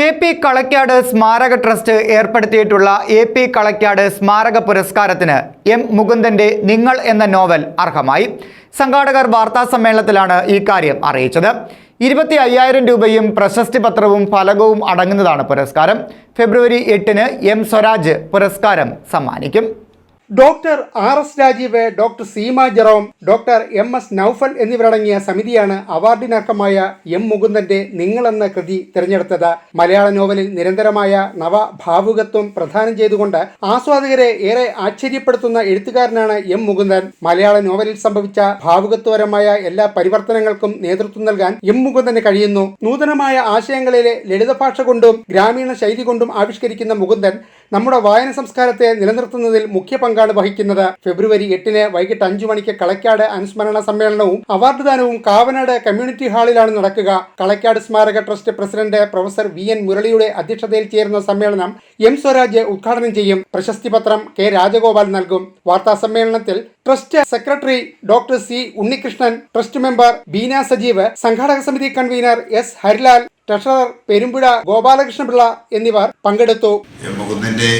A P Kalakkad സ്മാരക trust ഏർപ്പെടുത്തിയിട്ടുള്ള A P Kalakkad സ്മാരക പുരസ്കാരത്തിന് എം മുകുന്ദന്റെ നിങ്ങൾ എന്ന നോവൽ അർഹമായി. സംഘാടകർ വാർത്താ സമ്മേളനത്തിലാണ് ഈ കാര്യം അറിയിച്ചത്. ഇരുപത്തി അയ്യായിരം രൂപയും പ്രശസ്തി പത്രവും ഫലകവും അടങ്ങുന്നതാണ് പുരസ്കാരം. ഫെബ്രുവരി എട്ടിന് എം സ്വരാജ് പുരസ്കാരം സമ്മാനിക്കും. Doctor R S Rajeev doctor Seema Jerome doctor M S Noufal എന്നിവരടങ്ങിയ സമിതിയാണ് അവാർഡിനർഹമായ എം മുകുന്ദന്റെ നിങ്ങളെന്ന കൃതി തിരഞ്ഞെടുത്തത്. മലയാള നോവലിൽ നിരന്തരമായ നവ ഭാവുകത്വം പ്രധാനം ചെയ്തുകൊണ്ട് ആസ്വാദകരെ ഏറെ ആശ്ചര്യപ്പെടുത്തുന്ന എഴുത്തുകാരനാണ് എം മുകുന്ദൻ. മലയാള നോവലിൽ സംഭവിച്ച ഭാവുകത്വപരമായ എല്ലാ പരിവർത്തനങ്ങൾക്കും നേതൃത്വം നൽകാൻ എം മുകുന്ദന് കഴിയുന്നു. നൂതനമായ ആശയങ്ങളിലെ ലളിതഭാഷ കൊണ്ടും ഗ്രാമീണ ശൈലി കൊണ്ടും ആവിഷ്കരിക്കുന്ന മുകുന്ദൻ നമ്മുടെ വായന സംസ്കാരത്തെ നിലനിർത്തുന്നതിൽ മുഖ്യ പങ്കാണ് വഹിക്കുന്നത്. ഫെബ്രുവരി എട്ടിന് വൈകിട്ട് അഞ്ചു മണിക്ക് കളക്കാട് അനുസ്മരണ സമ്മേളനവും അവാർഡ് ദാനവും കാവനാട് കമ്മ്യൂണിറ്റി ഹാളിലാണ് നടക്കുക. കളക്കാട് സ്മാരക trust president professor V N മുരളിയുടെ അധ്യക്ഷതയിൽ ചേരുന്ന സമ്മേളനം എം സ്വരാജ് ഉദ്ഘാടനം ചെയ്യും. പ്രശസ്തി പത്രം കെ രാജഗോപാൽ നൽകും. വാർത്താ സമ്മേളനത്തിൽ trust secretary doctor C Unnikrishnan trust member Beena Sajeev സംഘാടക സമിതി convener S Harilal treasurer Perumpuzha Gopalakrishnapillai എന്നിവർ പങ്കെടുത്തു. മുകുന്ദന്റെ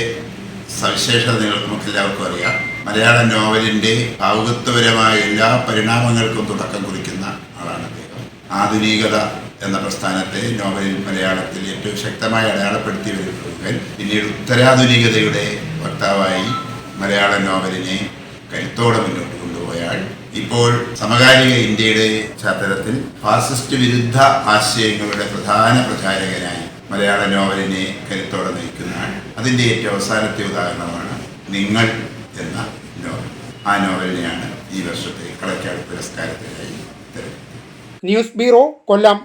സവിശേഷത നിങ്ങൾക്ക് എല്ലാവർക്കും അറിയാം. മലയാള നോവലിന്റെ ഭാവുകത്വപരമായ എല്ലാ പരിണാമങ്ങൾക്കും തുടക്കം കുറിക്കുന്ന ആളാണ് അദ്ദേഹം. ആധുനികത എന്ന പ്രസ്ഥാനത്തെ നോവലിൽ മലയാളത്തിൽ ഏറ്റവും ശക്തമായി അടയാളപ്പെടുത്തി ഒരു പിന്നീട് ഉത്തരാധുനികതയുടെ വക്താവായി മലയാള നോവലിനെ കരുത്തോടെ മുന്നോട്ട് ഇപ്പോൾ സമകാലിക ഇന്ത്യയുടെ ചാത്തരത്തിൽ ഫാസിസ്റ്റ് വിരുദ്ധ ആശയങ്ങളുടെ പ്രധാന പ്രചാരകനായി മലയാള നോവലിനെ കരുത്തോടെ നയിക്കുന്ന അതിന്റെ ഏറ്റവും അവസാനത്തെ ഉദാഹരണമാണ് നിങ്ങൾ എന്ന നോവൽ. ആ നോവലിനെയാണ് ഈ വർഷത്തെ കളക്കാട് പുരസ്കാരത്തിനായി ന്യൂസ് ബ്യൂറോ കൊല്ലം.